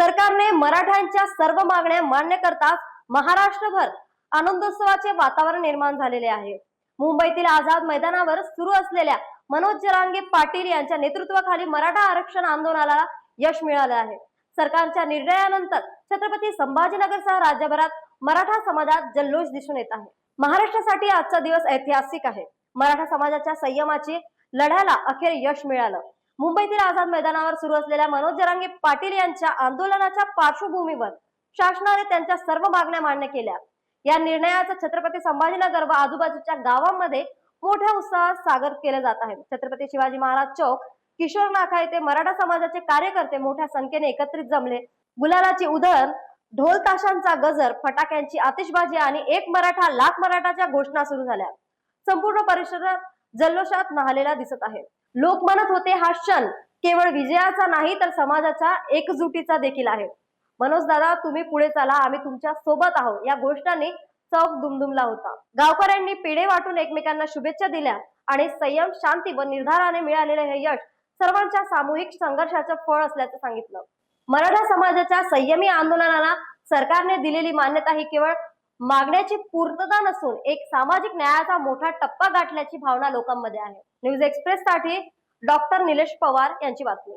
सरकारने मराठ्यांच्या सर्व मागण्या मान्य करताच महाराष्ट्रभर आनंदोत्सवाचे वातावरण निर्माण झालेले आहे. मुंबईतील आझाद मैदानावर सुरू असलेल्या मनोज जरांगे पाटील यांच्या नेतृत्वाखाली मराठा आरक्षण आंदोलनाला यश मिळालं आहे. सरकारच्या निर्णयानंतर छत्रपती संभाजीनगरसह राज्यभरात मराठा समाजात जल्लोष दिसून येत आहे. महाराष्ट्रासाठी आजचा दिवस ऐतिहासिक आहे. मराठा समाजाच्या संयमाची लढ्याला अखेर यश मिळालं. मुंबईतील आझाद मैदानावर सुरू असलेल्या मनोज जरांगे पाटील यांच्या आंदोलनाच्या पार्श्वभूमीवर शासनाने त्यांच्या सर्व मागण्या मान्य केल्या. या निर्णयाचा छत्रपती संभाजीनगर व आजूबाजूच्या गावांमध्ये मोठ्या उत्साहात सागर केलं जात आहे. छत्रपती शिवाजी महाराज चौक किशोर नाका येथे मराठा समाजाचे कार्यकर्ते मोठ्या संख्येने एकत्रित जमले. गुलालाची उधळण ढोल ताशांचा गजर फटाक्यांची आतिषबाजी आणि एक मराठा लाख मराठाच्या घोषणा सुरू झाल्या. संपूर्ण परिसरात जल्लोषात न्हालेला दिसत आहे. लोक म्हणत होते हा क्षण केवळ विजयाचा नाही तर समाजाच्या एकजुटीचा देखील आहे. मनोज दादा तुम्ही पुढे चला आम्ही तुमच्यासोबत आहोत. या गोष्टांनी चौक दुमदुमला होता. गावकऱ्यांनी पेढे वाटून एकमेकांना शुभेच्छा दिल्या आणि संयम शांती व निर्धाराने मिळालेले हे यश सर्वांच्या सामूहिक संघर्षाचं फळ असल्याचं सांगितलं. मराठा समाजाच्या संयमी आंदोलनाला सरकारने दिलेली मान्यता ही केवळ मागण्याची पूर्तता नसून एक सामाजिक न्यायाचा मोठा टप्पा गाठल्याची भावना लोकांमध्ये आहे. न्यूज एक्सप्रेस साठी डॉक्टर निलेश पवार यांची बातमी.